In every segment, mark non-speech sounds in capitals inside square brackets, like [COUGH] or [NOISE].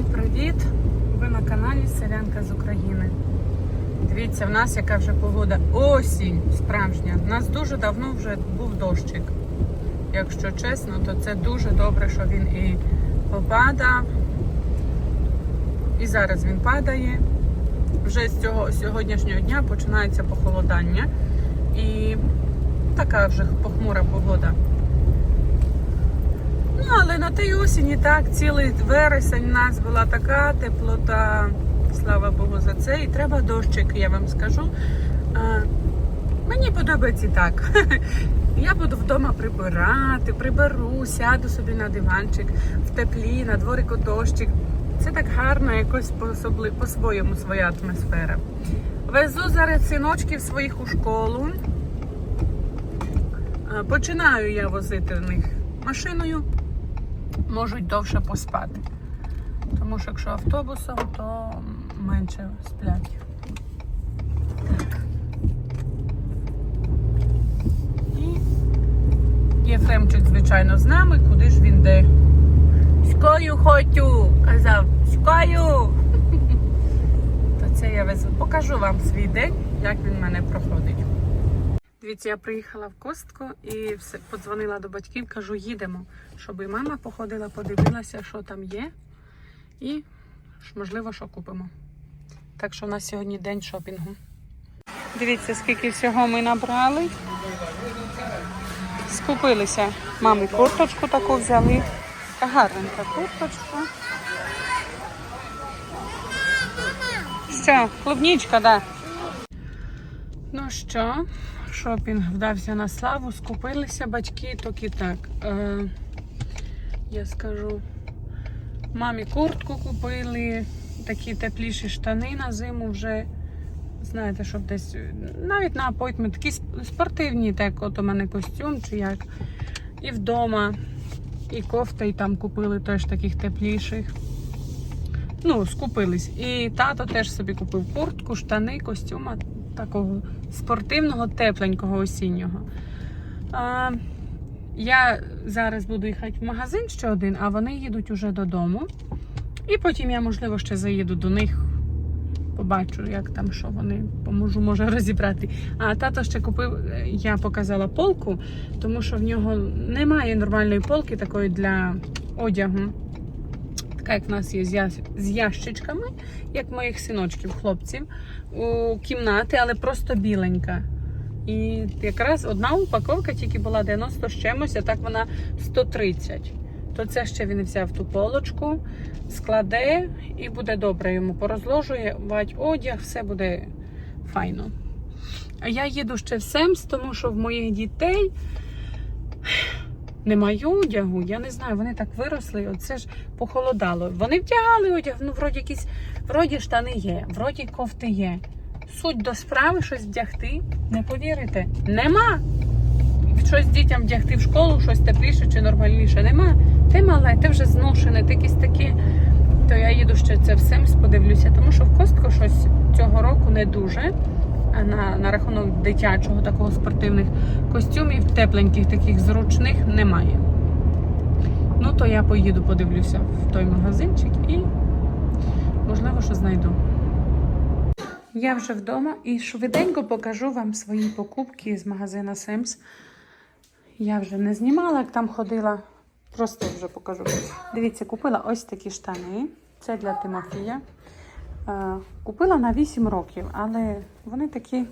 Всім привіт! Ви на каналі Селянка з України. Дивіться, в нас яка вже погода. Осінь справжня. У нас дуже давно вже був дощик. Якщо чесно, то це дуже добре, що він і попадав. І зараз він падає. Вже з цього сьогоднішнього дня починається похолодання. І така вже похмура погода. Ну, але на тій осені так, цілий вересень у нас була така теплота. Слава Богу за це. І треба дощик, я вам скажу. А, мені подобається так. [LAUGHS] Я буду вдома прибирати, приберу, сяду собі на диванчик в теплі, на дворику дощик. Це так гарно, якось по-своєму своя атмосфера. Везу зараз синочків своїх у школу. Починаю я возити в них машиною, можуть довше поспати. Тому що якщо автобусом, то менше сплять. І Єфремчик, звичайно, з нами, куди ж він йде. Шкою хочу, казав, шкою. [LAUGHS] То це я везу. Покажу вам свій день, як він в мене проходить. Дивіться, я приїхала в костку і все, подзвонила до батьків, кажу, їдемо, щоб і мама походила, подивилася, що там є. І можливо, що купимо. Так що у нас сьогодні день шопінгу. Дивіться, скільки всього ми набрали. Скупилися. Мамі курточку таку взяли. Така гарненька курточка. Що, клубничка, да. Ну що, шопінг вдався на славу, скупилися батьки, так так. Е, я скажу, мамі куртку купили, такі тепліші штани на зиму вже. Знаєте, щоб десь навіть на апойтмент, такі спортивні, так от у мене костюм чи як. І вдома, і кофта, і там купили теж таких тепліших. Ну, скупились. І тато теж собі купив куртку, штани, костюма такого спортивного, тепленького осіннього. А, я зараз буду їхати в магазин ще один, а вони їдуть уже додому. І потім я, можливо, ще заїду до них. Побачу, як там, що вони поможу, може розібрати. А тато ще купив, е, я показала полку, тому що в нього немає нормальної полки такої для одягу. Така, як в нас є з, ящичками, як моїх синочків, хлопців, у кімнати, але просто біленька. І якраз одна упаковка тільки була 90 з чимось, а так вона 130. То це ще він взяв ту полочку, складе і буде добре йому порозложує бать одяг, все буде файно. А я їду ще в Семс, тому що в моїх дітей немає одягу. Я не знаю, вони так виросли, оце ж похолодало. Вони вдягали одяг, ну, вроді якісь, вроді штани є, вроді кофти є. Суть до справи щось вдягти, не повірите, нема. Щось дітям вдягти в школу, щось тепліше чи нормальніше. Нема. Ти мале, ти вже зношене, ти якісь такі. То я їду ще це всім подивлюся, тому що в костку щось цього року не дуже. На, на рахунок дитячого такого спортивних костюмів, тепленьких, таких зручних немає. Ну, то я поїду, подивлюся в той магазинчик і можливо, що знайду. Я вже вдома і швиденько покажу вам свої покупки з магазина Семс. Я вже не знімала, як там ходила. Просто вже покажу. Дивіться, купила ось такі штани. Це для Тимофія. Е, Купила на 8 років, але вони такі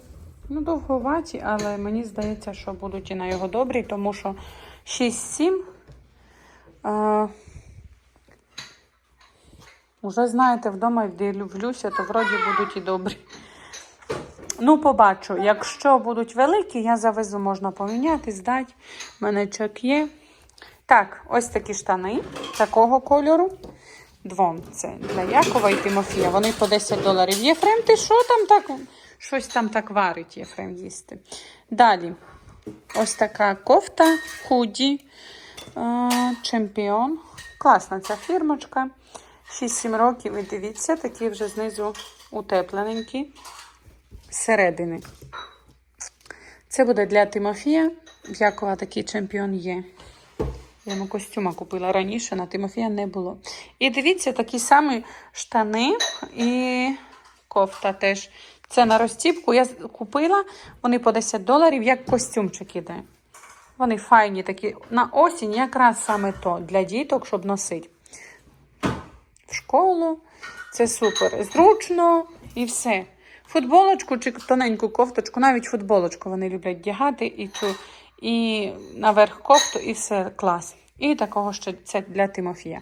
ну, довговаті, але мені здається, що будуть і на його добрі, тому що 6-7. Е, Уже знаєте, вдома дивлюся, то вроді будуть і добрі. Ну, побачу. Якщо будуть великі, я завезу, можна поміняти, здати. У мене чек є. Так, ось такі штани такого кольору. Двом. Це для Якова і Тимофія. Вони по 10 доларів. Єфрем, ти що там так? Щось там так варить, Єфрем їсти. Далі. Ось така кофта худі. е, Чемпіон. Класна ця фірмочка. 6-7 років. І дивіться, такі вже знизу утеплененькі. Зсередини. Це буде для Тимофія. В Якова такий чемпіон є. Я йому костюма купила раніше, на Тимофія не було. І дивіться, такі самі штани і кофта теж. Це на розтіпку. Я купила, вони по 10 доларів, як костюмчик іде. Вони файні такі. На осінь якраз саме то для діток, щоб носити. В школу. Це супер. Зручно і все. Футболочку чи тоненьку кофточку, навіть футболочку вони люблять вдягати і цю, і наверх кофту, і все клас. І такого ще це для Тимофія.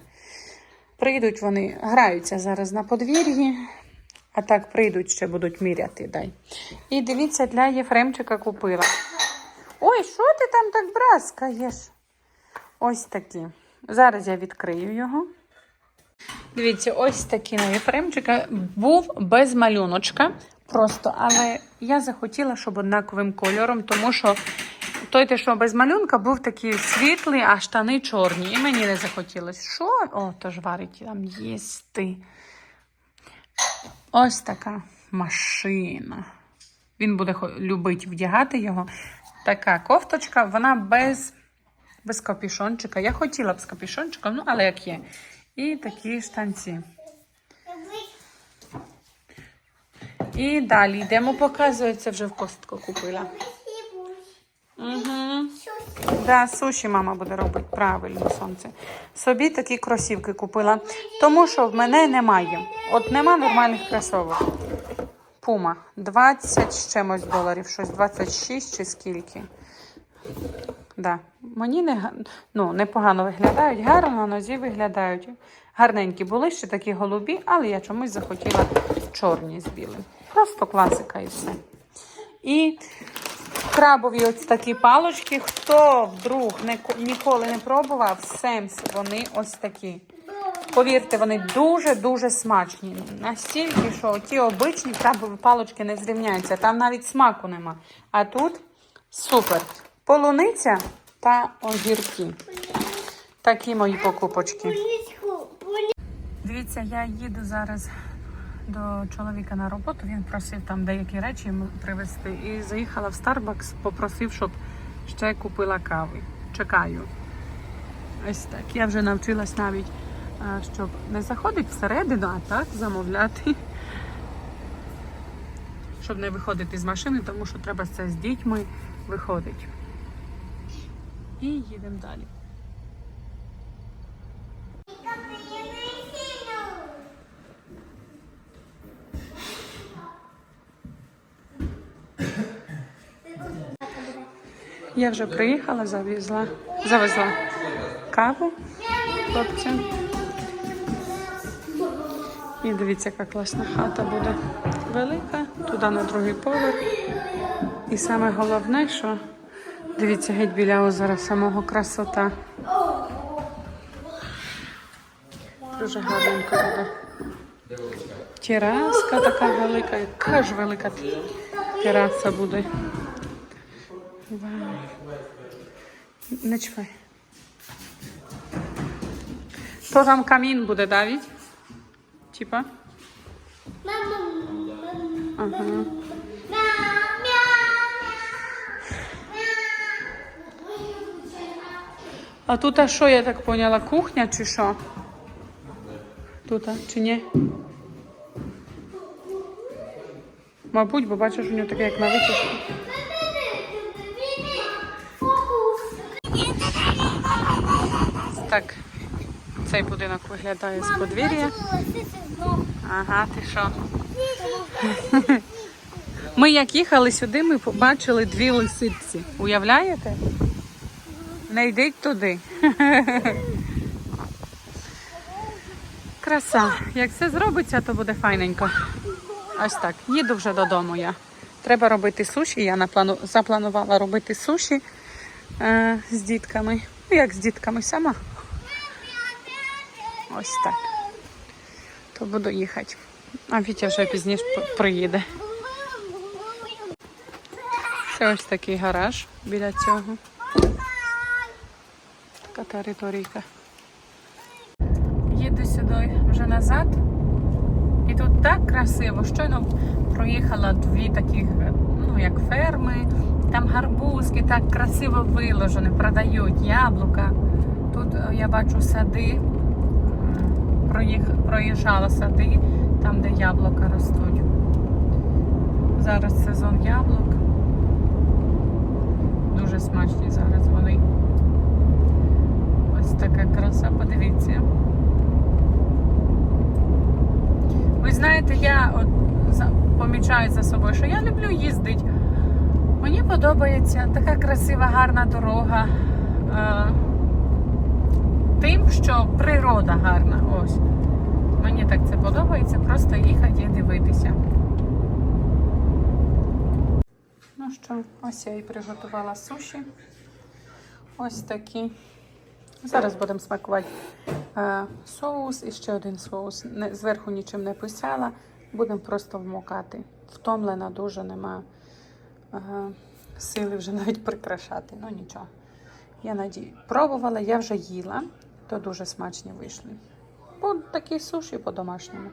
Прийдуть вони, граються зараз на подвір'ї, а так прийдуть ще будуть міряти. Дай. І дивіться, для Єфремчика купила. Ой, що ти там так браскаєш? Ось такі. Зараз я відкрию його. Дивіться, ось такий на Єфремчика. Був без малюночка. Просто, але я захотіла, щоб однаковим кольором, тому що той, те, що без малюнка, був такий світлий, а штани чорні. І мені не захотілося. Що? О, то ж варить там їсти. Ось така машина. Він буде любити вдягати його. Така кофточка, вона без, без капюшончика. Я хотіла б з капюшончиком, ну, але як є. І такі штанці. І далі йдемо, показується, вже в костку купила. Угу. Да, суші мама буде робити правильно сонце. Собі такі кросівки купила, тому що в мене немає. От нема нормальних кросовок. Пума 20 з чимось доларів, щось 26 чи скільки. Да. Мені не, ну, непогано виглядають, гарно на нозі виглядають. Гарненькі були ще такі голубі, але я чомусь захотіла чорні з білим. Просто класика і все. І крабові ось такі палочки. Хто вдруг не, ніколи не пробував, Семс, вони ось такі. Повірте, вони дуже-дуже смачні. Настільки, що ті обичні крабові палочки не зрівняються. Там навіть смаку нема. А тут супер. Полуниця та огірки. Такі мої покупочки. Дивіться, я їду зараз до чоловіка на роботу. Він просив там деякі речі йому привезти. І заїхала в Starbucks, попросив, щоб ще купила кави. Чекаю. Ось так. Я вже навчилась навіть, щоб не заходити всередину, а так замовляти. [LAUGHS] Щоб не виходити з машини, тому що треба це з дітьми виходить. І їдемо далі. Я вже приїхала, завезла, завезла каву хлопцям. І дивіться, яка класна хата буде велика, туди на другий поверх. І саме головне, що дивіться, геть біля озера самого красота. Дуже гарненько буде. Тераска така велика, яка ж велика тераса буде. Не чіпай. То там камін буде, Давід? Типа? Ага. А тут а що, я так поняла, кухня чи що? Тут, а, чи ні? Мабуть, бо бачиш, у нього таке, як на витяжку. Так, цей будинок виглядає з подвір'я. Ага, ти що? [LAUGHS] Ми як їхали сюди, ми побачили дві лисиці. Уявляєте? Не йдіть туди. [LAUGHS] Краса. Як все зробиться, то буде файненько. Ось так. Їду вже додому я. Треба робити суші. Я наплану... запланувала робити суші е, з дітками. Ну, як з дітками сама. Ось так. То буду їхати. А Вітя вже пізніше приїде. Це ось такий гараж біля цього. Така територійка. Їду сюди вже назад. І тут так красиво. Щойно проїхала дві таких, ну як ферми. Там гарбузки так красиво виложені, продають яблука. Тут е, я бачу сади. Проїжджала сади, там, де яблука ростуть. Зараз сезон яблук. Дуже смачні зараз вони. Ось така краса, подивіться. Ви знаєте, я от помічаю за собою, що я люблю їздити. Мені подобається така красива, гарна дорога. Тим, що природа гарна. Ось. Мені так це подобається, просто їхати і дивитися. Ну що, ось я і приготувала суші. Ось такі. Зараз будемо смакувати е, соус і ще один соус. Зверху нічим не писала. Будемо просто вмокати. Втомлена дуже, нема е, сили вже [LAUGHS] навіть прикрашати. Ну нічого. Я надію. Пробувала, я вже їла, то дуже смачні вийшли. Бо такі суші по-домашньому.